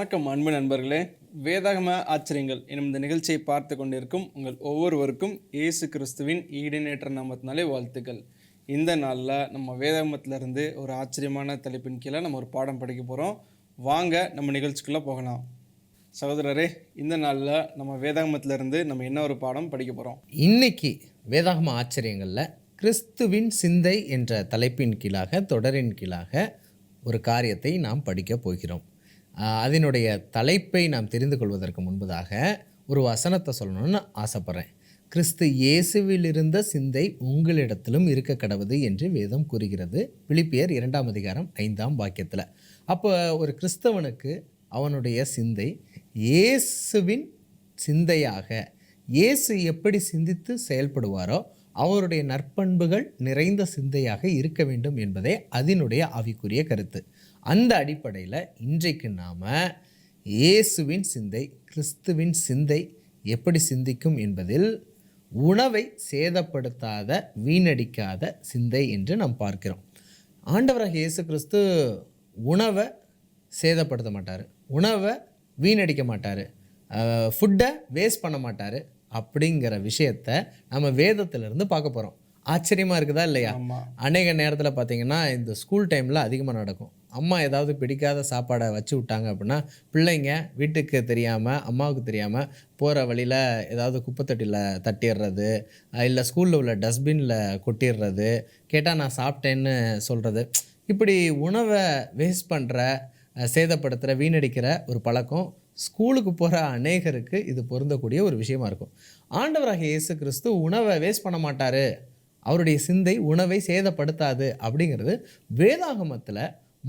வணக்கம் அன்பு நண்பர்களே. வேதாகம ஆச்சரியங்கள் எனும் இந்த நிகழ்ச்சியை பார்த்து கொண்டிருக்கும் உங்கள் ஒவ்வொருவருக்கும் இயேசு கிறிஸ்துவின் ஈடுநேற்ற நாமத்தினாலே வாழ்த்துக்கள். இந்த நாளில் நம்ம வேதாகமத்திலிருந்து ஒரு ஆச்சரியமான தலைப்பின் கீழே நம்ம ஒரு பாடம் படிக்க போகிறோம் வாங்க நம்ம நிகழ்ச்சிக்குள்ளே போகலாம். சகோதரரே இந்த நாளில் நம்ம வேதாகமத்திலிருந்து நம்ம என்ன ஒரு பாடம் படிக்க போகிறோம் இன்னைக்கு வேதாகம ஆச்சரியங்களில் கிறிஸ்துவின் சிந்தை என்ற தலைப்பின் கீழாக தொடரின் கீழாக ஒரு காரியத்தை நாம் படிக்கப் போகிறோம். அதனுடைய தலைப்பை நாம் தெரிந்து கொள்வதற்கு முன்பதாக ஒரு வசனத்தை சொல்லணும்னு ஆசைப்பட்றேன். கிறிஸ்து இயேசுவில் இருந்த சிந்தை உங்களிடத்திலும் இருக்க கடவுது என்று வேதம் கூறுகிறது. பிலிப்பியர் இரண்டாம் அதிகாரம் ஐந்தாம் வாக்கியத்தில். அப்போ ஒரு கிறிஸ்தவனுக்கு அவனுடைய சிந்தை இயேசுவின் சிந்தையாக இயேசு எப்படி சிந்தித்து செயல்படுவாரோ அவருடைய நற்பண்புகள் நிறைந்த சிந்தையாக இருக்க வேண்டும் என்பதே அதனுடைய அவிக்குரிய கருத்து. அந்த அடிப்படையில் இன்றைக்கு நாம் இயேசுவின் சிந்தை கிறிஸ்துவின் சிந்தை எப்படி சிந்திக்கும் என்பதில் உணவை சேதப்படுத்தாத வீணடிக்காத சிந்தை என்று நாம் பார்க்கிறோம். ஆண்டவராக இயேசு கிறிஸ்து உணவை சேதப்படுத்த மாட்டார். உணவை வீணடிக்க மாட்டார். ஃபுட்டை வேஸ்ட் பண்ண மாட்டார். அப்படிங்கிற விஷயத்த நம்ம வேதத்திலிருந்து பார்க்க போகிறோம் ஆச்சரியமாக இருக்குதா இல்லையா? அநேக நேரத்தில் பார்த்தீங்கன்னா இந்த ஸ்கூல் டைமில் அதிகமாக நடக்கும். அம்மா ஏதாவது பிடிக்காத சாப்பாடை வச்சு விட்டாங்க அப்படின்னா பிள்ளைங்க வீட்டுக்கு தெரியாமல் அம்மாவுக்கு தெரியாமல் போகிற வழியில் ஏதாவது குப்பைத்தொட்டியில் தட்டிடுறது இல்லை ஸ்கூலில் உள்ள டஸ்ட்பினில் கொட்டிடுறது கேட்டால் நான் சாப்பிட்டேன்னு சொல்கிறது இப்படி உணவை வேஸ்ட் பண்ணுற சேதப்படுத்துகிற வீணடிக்கிற ஒரு பழக்கம் ஸ்கூலுக்கு போகிற அநேகருக்கு இது பொருந்தக்கூடிய ஒரு விஷயமா இருக்கும். ஆண்டவராக இயேசு கிறிஸ்து உணவை வேஸ்ட் பண்ண மாட்டார். அவருடைய சிந்தை உணவை சேதப்படுத்தாது அப்படிங்கிறது வேதாகமத்தில்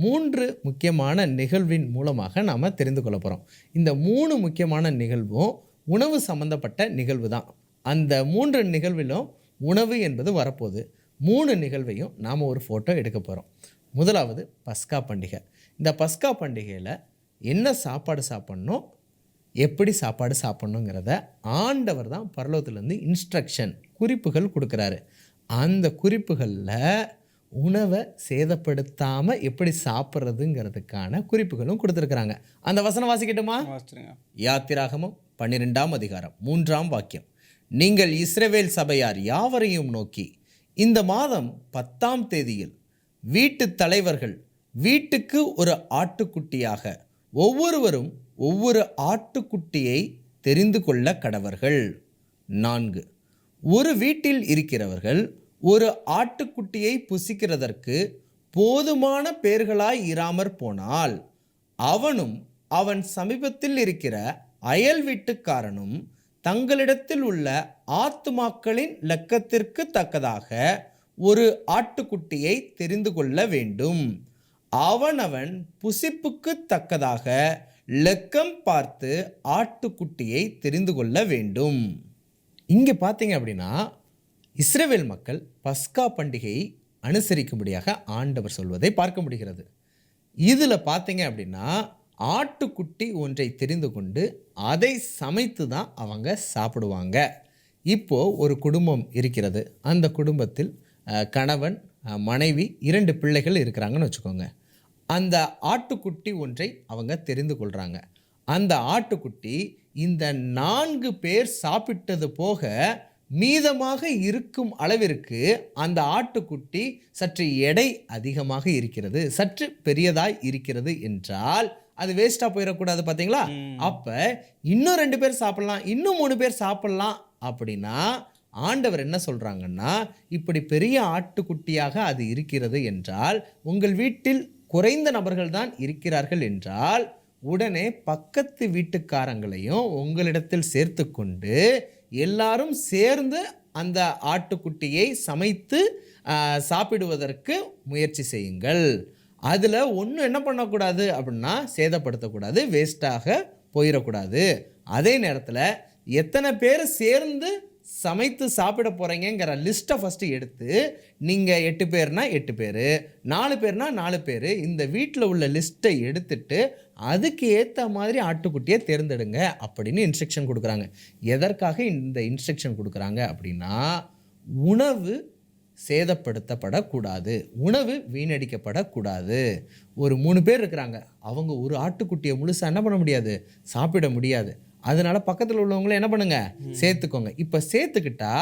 மூன்று முக்கியமான நிகழ்வின் மூலமாக நாம் தெரிந்து கொள்ள போகிறோம் இந்த மூணு முக்கியமான நிகழ்வும் உணவு சம்பந்தப்பட்ட நிகழ்வு தான். அந்த மூன்று நிகழ்விலும் உணவு என்பது வரப்போகுது. மூணு நிகழ்வையும் நாம் ஒரு ஃபோட்டோ எடுக்க போகிறோம் முதலாவது பஸ்கா பண்டிகை. இந்த பஸ்கா பண்டிகையில் என்ன சாப்பாடு சாப்பிட்ணும் எப்படி சாப்பாடு சாப்பிட்ணுங்கிறத ஆண்டவர் தான் பரலோகத்துலேருந்து இன்ஸ்ட்ரக்ஷன் குறிப்புகள் கொடுக்குறாரு. அந்த குறிப்புகளில் உணவை சேதப்படுத்தாமல் எப்படி சாப்பிட்றதுங்கிறதுக்கான குறிப்புகளும் கொடுத்துருக்குறாங்க. அந்த வசனம் வாசிக்கட்டுமா? யாத்திராகமம் பன்னிரெண்டாம் அதிகாரம் மூன்றாம் வாக்கியம். நீங்கள் இஸ்ரவேல் சபையார் யாவரையும் நோக்கி இந்த மாதம் பத்தாம் தேதியில் வீட்டு தலைவர்கள் வீட்டுக்கு ஒரு ஆட்டுக்குட்டியாக ஒவ்வொருவரும் ஒவ்வொரு ஆட்டுக்குட்டியை தெரிந்து கொள்ள கடவர்கள். நான்கு. ஒரு வீட்டில் இருக்கிறவர்கள் ஒரு ஆட்டுக்குட்டியை புசிக்கிறதற்கு போதுமான பேர்களாய் இராமற் போனால் அவனும் அவன் சமீபத்தில் இருக்கிற அயல் வீட்டுக்காரனும் தங்களிடத்தில் உள்ள ஆத்துமாக்களின் லக்கத்திற்கு தக்கதாக ஒரு ஆட்டுக்குட்டியை தெரிந்து கொள்ள வேண்டும். அவனவன் புசிப்புக்கு தக்கதாக லெக்கம் பார்த்து ஆட்டுக்குட்டியை தெரிந்து கொள்ள வேண்டும். இங்கே பார்த்தீங்க அப்படின்னா இஸ்ரேவேல் மக்கள் பஸ்கா பண்டிகையை அனுசரிக்கும்படியாக ஆண்டவர் சொல்வதை பார்க்க முடிகிறது. இதில் பார்த்தீங்க அப்படின்னா ஆட்டுக்குட்டி ஒன்றை தெரிந்து கொண்டு அதை சமைத்து தான் அவங்க சாப்பிடுவாங்க. இப்போது ஒரு குடும்பம் இருக்கிறது. அந்த குடும்பத்தில் கணவன் மனைவி இரண்டு பிள்ளைகள் இருக்கிறாங்கன்னு வச்சுக்கோங்க. அந்த ஆட்டுக்குட்டி ஒன்றை அவங்க தெரிந்து கொள்கிறாங்க அந்த ஆட்டுக்குட்டி இந்த நான்கு பேர் சாப்பிட்டது போக மீதமாக இருக்கும் அளவிற்கு அந்த ஆட்டுக்குட்டி சற்று எடை அதிகமாக இருக்கிறது சற்று பெரியதாய் இருக்கிறது என்றால் அது வேஸ்ட்டாக போயிடக்கூடாது பார்த்தீங்களா அப்போ இன்னும் ரெண்டு பேர் சாப்பிட்லாம் இன்னும் மூணு பேர் சாப்பிட்லாம் அப்படின்னா ஆண்டவர் என்ன சொல்கிறாங்கன்னா இப்படி பெரிய ஆட்டுக்குட்டியாக அது இருக்கிறது என்றால் உங்கள் வீட்டில் குறைந்த நபர்கள் தான் இருக்கிறார்கள் என்றால் உடனே பக்கத்து வீட்டுக்காரங்களையும் உங்களிடத்தில் சேர்த்து கொண்டு எல்லாரும் சேர்ந்து அந்த ஆட்டுக்குட்டியை சமைத்து சாப்பிடுவதற்கு முயற்சி செய்யுங்கள். அதில் ஒன்றும் என்ன பண்ணக்கூடாது அப்படின்னா சேதப்படுத்தக்கூடாது வேஸ்ட்டாக போயிடக்கூடாது. அதே நேரத்தில் எத்தனை பேர் சேர்ந்து சமைத்து சாப்பிட போகிறீங்கிற லிஸ்ட்டை ஃபஸ்ட்டு எடுத்து நீங்கள் எட்டு பேர்னா எட்டு பேர் நாலு பேர்னா நாலு பேர் இந்த வீட்டில் உள்ள லிஸ்ட்டை எடுத்துட்டு அதுக்கு ஏற்ற மாதிரி ஆட்டுக்குட்டியை தேர்ந்தெடுங்க அப்படின்னு இன்ஸ்ட்ரக்ஷன் கொடுக்குறாங்க. எதற்காக இந்த இன்ஸ்ட்ரக்ஷன் கொடுக்குறாங்க அப்படின்னா உணவு சேதப்படுத்தப்படக்கூடாது. உணவு வீணடிக்கப்படக்கூடாது. ஒரு மூணு பேர் இருக்கிறாங்க. அவங்க ஒரு ஆட்டுக்குட்டியை முழுசாக என்ன பண்ண முடியாது? சாப்பிட முடியாது. அதனால பக்கத்தில் உள்ளவங்களும் என்ன பண்ணுங்க? சேர்த்துக்கோங்க. இப்போ சேர்த்துக்கிட்டா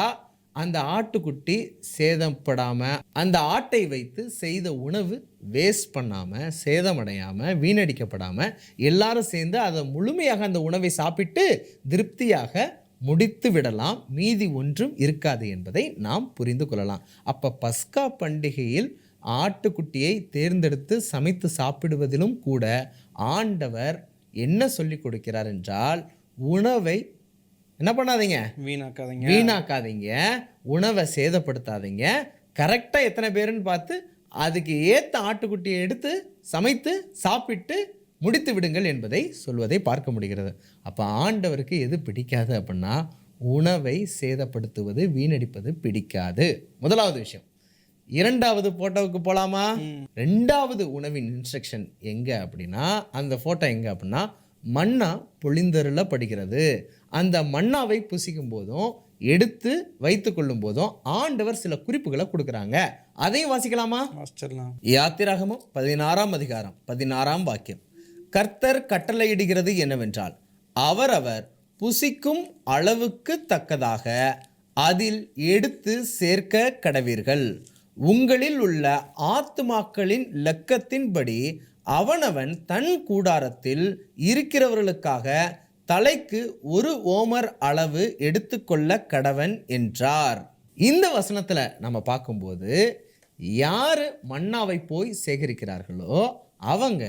அந்த ஆட்டுக்குட்டி சேதப்படாமல் அந்த ஆட்டை வைத்து செய்த உணவு வேஸ்ட் பண்ணாமல் சேதமடையாமல் வீணடிக்கப்படாமல் எல்லாரும் சேர்ந்து அதை முழுமையாக அந்த உணவை சாப்பிட்டு திருப்தியாக முடித்து விடலாம். மீதி ஒன்றும் இருக்காது என்பதை நாம் புரிந்து கொள்ளலாம். அப்போ பஸ்கா பண்டிகையில் ஆட்டுக்குட்டியை தேர்ந்தெடுத்து சமைத்து சாப்பிடுவதிலும் கூட ஆண்டவர் என்ன சொல்லிக் கொடுக்கிறார் என்றால் உணவை என்ன பண்ணாதீங்க? வீணாக்காதீங்க. வீணாக்காதீங்க. உணவை சேதப்படுத்தாதீங்க. கரெக்டாக எத்தனை பேருன்னு பார்த்து அதுக்கு ஏற்ற ஆட்டுக்குட்டியை எடுத்து சமைத்து சாப்பிட்டு முடித்து விடுங்கள் என்பதை சொல்வதை பார்க்க முடிகிறது. அப்போ ஆண்டவருக்கு எது பிடிக்காது அப்படின்னா உணவை சேதப்படுத்துவது வீணடிப்பது பிடிக்காது. முதலாவது விஷயம். இரண்டாவது போட்டோவுக்கு போகலாமா ரெண்டாவது உணவின் இன்ஸ்ட்ரக்ஷன் எங்கே அப்படின்னா அந்த ஃபோட்டோ எங்கே அப்படின்னா மண்ணா பொழிந்தருளப்படுகிறது அந்த மண்ணாவை புசிக்கும் போதும் எடுத்து வைத்து கொள்ளும் போதும் ஆண்டவர் சில குறிப்புகளை கொடுக்குறாங்க. அதையும் வாசிக்கலாமா? யாத்திராகமம் பதினாறாம் அதிகாரம் பதினாறாம் வாக்கியம். கர்த்தர் கட்டளையிடுகிறது என்னவென்றால் அவரவர் புசிக்கும் அளவுக்கு தக்கதாக அதில் எடுத்து சேர்க்க கடவீர்கள். உங்களில் உள்ள ஆத்துமாக்களின் லக்கத்தின்படி அவனவன் தன் கூடாரத்தில் இருக்கிறவர்களுக்காக தலைக்கு ஒரு ஓமர் அளவு எடுத்துக்கொள்ள கடவன் என்றார். இந்த வசனத்தில் நம்ம பார்க்கும்போது யார் மன்னாவை போய் சேகரிக்கிறார்களோ அவங்க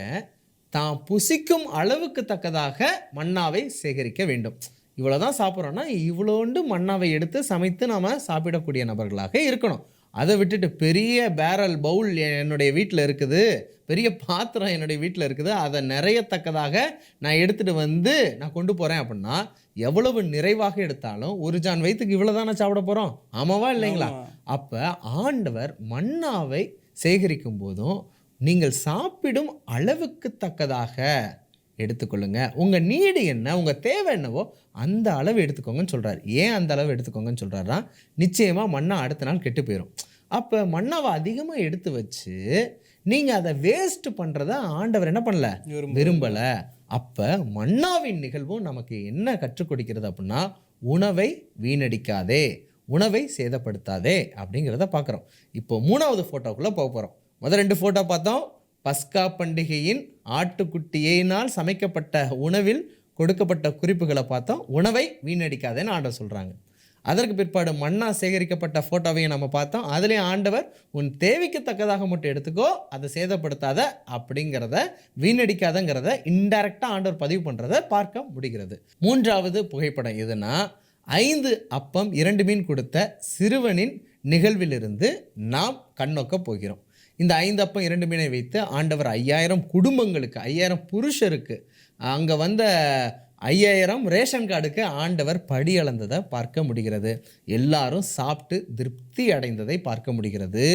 தான் புசிக்கும் அளவுக்கு தக்கதாக மன்னாவை சேகரிக்க வேண்டும். இவ்வளோதான் சாப்பிட்றோன்னா இவ்வளோண்டு மன்னாவை எடுத்து சமைத்து நாம் சாப்பிடக்கூடிய நபர்களாக இருக்கணும். அதை விட்டுட்டு பெரிய பேரல் பவுல் என்னுடைய வீட்டில் இருக்குது. பெரிய பாத்திரம் என்னுடைய வீட்டில் இருக்குது. அதை நிறையத்தக்கதாக நான் எடுத்துகிட்டு வந்து நான் கொண்டு போகிறேன் அப்படின்னா எவ்வளவு நிறைவாக எடுத்தாலும் ஒரு ஜான் வயிற்றுக்கு இவ்வளோ தானே சாப்பிட போகிறோம் ஆமாவா இல்லைங்களா? அப்போ ஆண்டவர் மன்னாவை சேகரிக்கும் போதும் நீங்கள் சாப்பிடும் அளவுக்கு தக்கதாக எடுத்துக்கொள்ளுங்க. உங்கள் நீடு என்ன உங்கள் தேவை என்னவோ அந்த அளவு எடுத்துக்கோங்கன்னு சொல்கிறார் ஏன் அந்த அளவு எடுத்துக்கோங்கன்னு சொல்கிறாருன்னா நிச்சயமாக மண்ணா அடுத்த நாள் கெட்டு போயிடும் அப்போ மண்ணாவை அதிகமாக எடுத்து வச்சு நீங்கள் அதை வேஸ்ட் பண்ணுறத ஆண்டவர் என்ன பண்ணல? விரும்பலை. அப்போ மன்னாவின் நிகழ்வும் நமக்கு என்ன கற்றுக் கொடுக்கிறது அப்படின்னா உணவை வீணடிக்காதே உணவை சேதப்படுத்தாதே அப்படிங்கிறத பார்க்குறோம். இப்போ மூணாவது ஃபோட்டோக்குள்ளே போக போகிறோம் முதல் ரெண்டு ஃபோட்டோ பார்த்தோம். பஸ்கா பண்டிகையின் ஆட்டுக்குட்டியினால் சமைக்கப்பட்ட உணவில் கொடுக்கப்பட்ட குறிப்புகளை பார்த்தோம். உணவை வீணடிக்காதேன்னு ஆண்டவர் சொல்கிறாங்க அதற்கு பிற்பாடு மண்ணா சேகரிக்கப்பட்ட ஃபோட்டோவையும் நம்ம பார்த்தோம். அதுலேயும் ஆண்டவர் உன் தேவைக்கு தக்கதாக மட்டும் எடுத்துக்கோ அதை சேதப்படுத்தாத அப்படிங்கிறத வீணடிக்காதங்கிறத இன்டைரக்டாக ஆண்டவர் பதிவு பண்ணுறத பார்க்க முடிகிறது. மூன்றாவது புகைப்படம் எதுனா ஐந்து அப்பம் இரண்டு மீன் கொடுத்த சிறுவனின் நிகழ்விலிருந்து நாம் கண்ணோக்க போகிறோம். இந்த ஐந்து அப்பம் இரண்டு மீனை வைத்து ஆண்டவர் ஐயாயிரம் குடும்பங்களுக்கு ஐயாயிரம் புருஷருக்கு அங்கே வந்த ஐயாயிரம் ரேஷன் கார்டுக்கு ஆண்டவர் படி அளந்ததை பார்க்க முடிகிறது. எல்லாரும் சாப்பிட்டு திருப்தி அடைந்ததை பார்க்க முடிகிறது.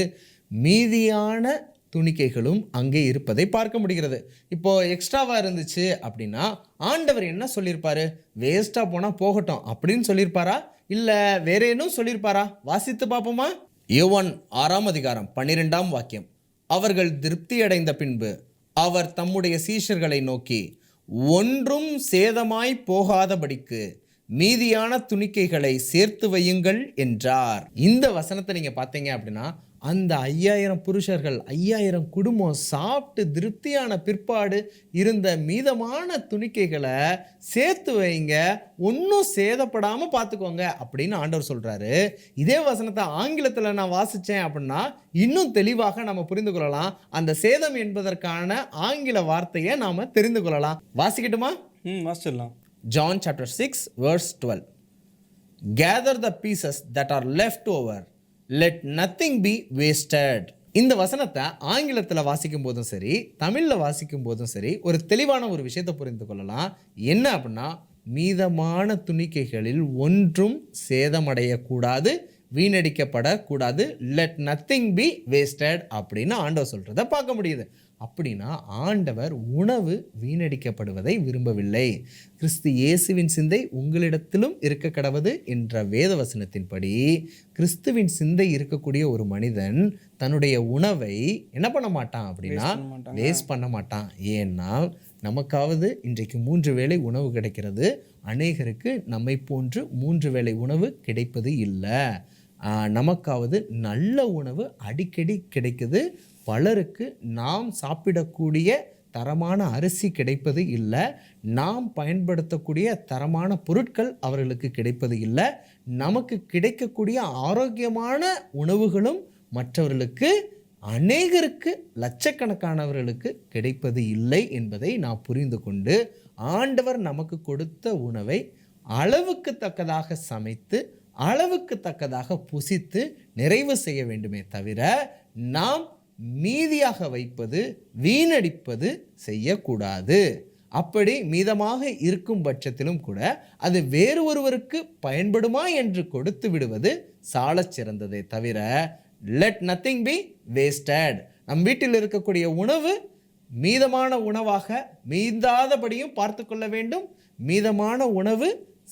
மீதியான துணிக்கைகளும் அங்கே இருப்பதை பார்க்க முடிகிறது. இப்போது எக்ஸ்ட்ராவாக இருந்துச்சு அப்படின்னா ஆண்டவர் என்ன சொல்லியிருப்பாரு? வேஸ்ட்டாக போனால் போகட்டும் அப்படின்னு சொல்லியிருப்பாரா? இல்லை வேற இன்னும் சொல்லியிருப்பாரா? வாசித்து பார்ப்போமா? யோவான் ஆறாம் அதிகாரம் பன்னிரெண்டாம் வாக்கியம். அவர்கள் திருப்தியடைந்த பின்பு அவர் தம்முடைய சீஷர்களை நோக்கி ஒன்றும் சேதமாய் போகாதபடிக்கு மீதியான துணிக்கைகளை சேர்த்து வையுங்கள் என்றார். இந்த வசனத்தை நீங்கள் பார்த்தீங்க அப்படின்னா அந்த ஐயாயிரம் புருஷர்கள் ஐயாயிரம் குடும்பம் சாப்பிட்டு திருப்தியான பிற்பாடு இருந்த மீதமான துணிக்கைகளை சேர்த்து வைங்க. ஒன்றும் சேதப்படாமல் பார்த்துக்கோங்க அப்படின்னு ஆண்டவர் சொல்கிறாரு இதே வசனத்தை ஆங்கிலத்தில் நான் வாசித்தேன் அப்படின்னா இன்னும் தெளிவாக நம்ம புரிந்து கொள்ளலாம். அந்த சேதம் என்பதற்கான ஆங்கில வார்த்தையை நாம் தெரிந்து கொள்ளலாம். வாசிக்கட்டுமா? ம் வாசிச்சிடலாம். John chapter 6, verse 12. Gather the pieces that are left over, let nothing be wasted இந்த வசனத்தை ஆங்கிலத்தில் வாசிக்கும் போதும் சரி தமிழில் வாசிக்கும் போதும் சரி ஒரு தெளிவான ஒரு விஷயத்தை புரிந்து கொள்ளலாம். என்ன அப்படின்னா மீதமான துணிக்கைகளில் ஒன்றும் சேதமடையக்கூடாது. வீணடிக்கப்படக்கூடாது. லெட் நத்திங் பி வேஸ்டட் அப்படின்னு ஆண்டவர் சொல்கிறத பார்க்க முடியுது. அப்படின்னா ஆண்டவர் உணவு வீணடிக்கப்படுவதை விரும்பவில்லை. கிறிஸ்து இயேசுவின் சிந்தை உங்களிடத்திலும் இருக்க கடவது என்ற வேத வசனத்தின்படி கிறிஸ்துவின் சிந்தை இருக்கக்கூடிய ஒரு மனிதன் தன்னுடைய உணவை என்ன பண்ண மாட்டான் அப்படின்னா. வேஸ்ட் பண்ண மாட்டான். ஏன்னா நமக்காவது இன்றைக்கு மூன்று வேளை உணவு கிடைக்கிறது. அநேகருக்கு நம்மை போன்று மூன்று வேளை உணவு கிடைப்பது இல்லை. நமக்காவது நல்ல உணவு அடிக்கடி கிடைக்குது. பலருக்கு நாம் சாப்பிடக்கூடிய தரமான அரிசி கிடைப்பது இல்லை. நாம் பயன்படுத்தக்கூடிய தரமான பொருட்கள் அவர்களுக்கு கிடைப்பது இல்லை. நமக்கு கிடைக்கக்கூடிய ஆரோக்கியமான உணவுகளும் மற்றவர்களுக்கு அநேகருக்கு லட்சக்கணக்கானவர்களுக்கு கிடைப்பது இல்லை என்பதை நான் புரிந்து கொண்டு ஆண்டவர் நமக்கு கொடுத்த உணவை அளவுக்கு தக்கதாக சமைத்து அளவுக்கு தக்கதாக புசித்து நிறைவு செய்ய வேண்டுமே தவிர நாம் மீதியாக வைப்பது வீணடிப்பது செய்யக்கூடாது. அப்படி மீதமாக இருக்கும் பட்சத்திலும் கூட அது வேறு ஒருவருக்கு பயன்படுமா என்று கொடுத்து விடுவது சாலச் சிறந்ததே தவிர லெட் நத்திங் பி வேஸ்டட் நம் வீட்டில் இருக்கக்கூடிய உணவு மீதமான உணவாக மீந்தாதபடியும் பார்த்து கொள்ள வேண்டும். மீதமான உணவு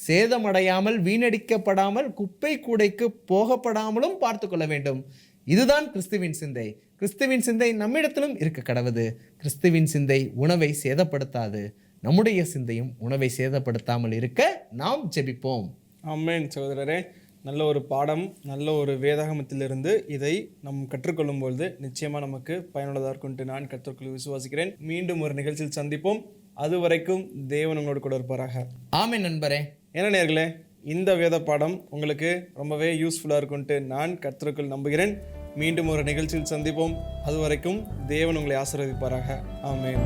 சேதமடையாமல் வீணடிக்கப்படாமல் குப்பை கூடைக்கு போகப்படாமலும் பார்த்து கொள்ள வேண்டும். இதுதான் கிறிஸ்துவின் சிந்தை. கிறிஸ்துவின் சிந்தை நம்மிடத்திலும் இருக்க கடவுது. கிறிஸ்துவின் சிந்தை உணவை சேதப்படுத்தாது. நம்முடைய சிந்தையும் உணவை சேதப்படுத்தாமல் இருக்க நாம் ஜெபிப்போம். ஆமென் சகோதரரே. நல்ல ஒரு பாடம் நல்ல ஒரு வேதாகமத்திலிருந்து இதை நம் கற்றுக்கொள்ளும் பொழுது நிச்சயமாக நமக்கு பயனுள்ளதாக இருக்கும்ட்டு நான் கற்றுக்கொள்ள விசுவாசிக்கிறேன். மீண்டும் ஒரு நிகழ்ச்சியில் சந்திப்போம். அது வரைக்கும் தேவன் உங்களோடு கூட இருப்பாராக. ஆமென் நண்பரே. என்ன நேர்களே இந்த வேத பாடம் உங்களுக்கு ரொம்பவே யூஸ்ஃபுல்லாக இருக்கும்ன்ட்டு நான் கர்த்தருக்குள் நம்புகிறேன். மீண்டும் ஒரு நிகழ்ச்சியில் சந்திப்போம். அது வரைக்கும் தேவன் உங்களை ஆசீர்வதிப்பாராக. ஆமேன்.